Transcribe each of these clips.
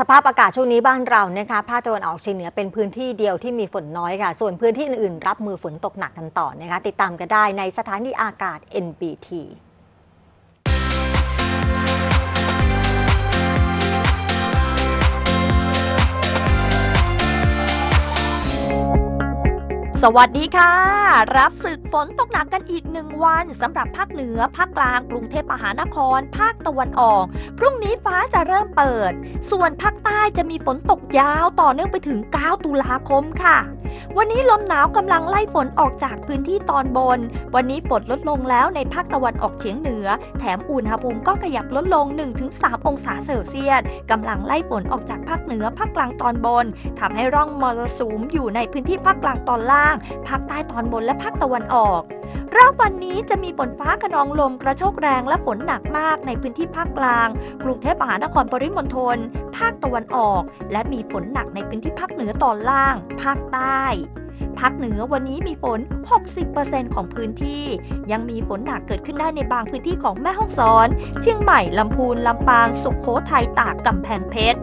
สภาพอากาศช่วงนี้บ้านเรานะคะภาคตะวันออกเฉียงเหนือเป็นพื้นที่เดียวที่มีฝนน้อยค่ะ ส่วนพื้นที่อื่นๆรับมือฝนตกหนักกันต่อนะคะ ติดตามกันได้ในสถานีอากาศ NBT สวัสดีค่ะ รับศึกฝนตกหนักกันอีกหนึ่งวันสำหรับภาคเหนือ ภาคกลาง กรุงเทพมหานคร ภาคตะวันออก พรุ่งนี้ฟ้าจะเริ่มเปิด ส่วนภาคใต้จะมีฝนตกยาวต่อเนื่องไปถึง 9 ตุลาคมค่ะ วันนี้ลมหนาวกำลังไล่ฝนออกจากพื้นที่ตอนบน วันนี้ฝนลดลงแล้วในภาคตะวันออกเฉียงเหนือ แถมอุณหภูมิก็ขยับลดลง 1-3 องศาเซลเซียสกำลังไล่ฝนออกจากภาคเหนือ ภาคกลางตอนบนทำให้ร่องมรสุมอยู่ในพื้นที่ภาคกลางตอนล่างภาคใต้ตอนบนและภาคตะวันออกรอบวันนี้จะมีฝนฟ้าขนองลมกระโชกแรงและฝนหนักมากในพื้นที่ภาคกลาง กรุงเทพมหานครปริมณฑลภาคตะวันออก และมีฝนหนักในพื้นที่ภาคเหนือตอนล่าง ภาคใต้ ภาคเหนือวันนี้มีฝน 60%ของพื้นที่ ยังมีฝนหนักเกิดขึ้นได้ในบางพื้นที่ของแม่ฮ่องสอน เชียงใหม่ ลำพูน ลำปาง สุขโขทัย ตาก กำแพงเพชร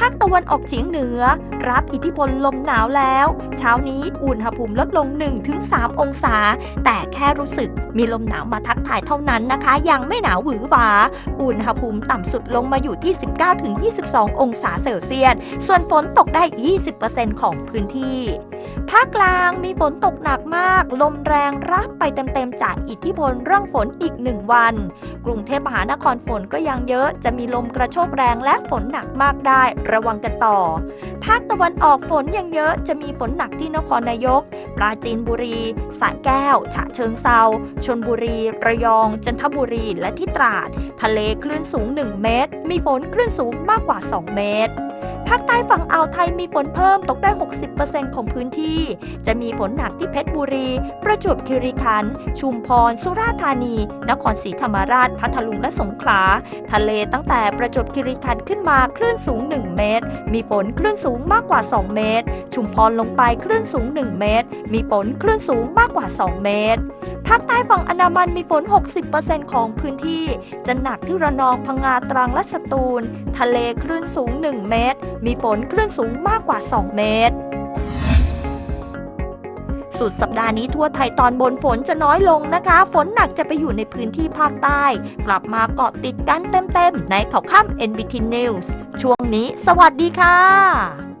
ภาคตะวันออกเฉียงเหนือ รับอิทธิพลลมหนาวแล้ว เช้านี้อุณหภูมิลดลง 1-3 องศา แต่แค่รู้สึกมีลมหนาวมาทักทายเท่านั้นนะคะ ยังไม่หนาวหวือหวา อุณหภูมิต่ำสุดลงมาอยู่ที่ 19-22 องศาเซลเซียส ส่วนฝนตกได้ 20%ของพื้นที่ ภาคกลางมีฝนตกหนักมาก ลมแรงรับไปเต็มๆ จากอิทธิพลร่องฝนอีกหนึ่งวัน กรุงเทพมหานครฝนก็ยังเยอะ จะมีลมกระโชกแรงและฝนหนักมากได้ ระวังกันต่อ ภาคตะวันออกฝนยังเยอะ จะมีฝนหนักที่นครนายก ปราจีนบุรี สระแก้ว ฉะเชิงเซาชนบุรี ระยอง จันทบุรี และที่ตราด ทะเลคลื่นสูง 1 เมตร มีฝนคลื่นสูงมากกว่า 2 เมตร ภาคใต้ฝั่งอ่าวไทยมีฝนเพิ่มตกได้ 60%ของพื้นที่ จะมีฝนหนักที่เพชรบุรี ประจวบคีรีขันธ์ ชุมพร สุราษฎร์ธานี นครศรีธรรมราช พัทลุงและสงขลา ทะเลตั้งแต่ประจวบคีรีขันธ์ขึ้นมาคลื่นสูง 1 เมตร มีฝนคลื่นสูงมากกว่า 2 เมตร ชุมพรลงไปคลื่นสูง 1 เมตร มีฝนคลื่นสูงมากกว่า 2 เมตร ภาคใต้ฝั่งอันดามันมีฝน 60%ของพื้นที่ จะหนักที่ระนองพังงาตรังและสตูล ทะเลคลื่นสูง 1 เมตร มีฝนคลื่นสูงมากกว่า 2 เมตรสุดสัปดาห์นี้ทั่วไทยตอนบนฝนจะน้อยลงนะคะ ฝนหนักจะไปอยู่ในพื้นที่ภาคใต้ กลับมาเกาะติดกันเต็มๆ ในข่าวค่ำ NBT News ช่วงนี้ สวัสดีค่ะ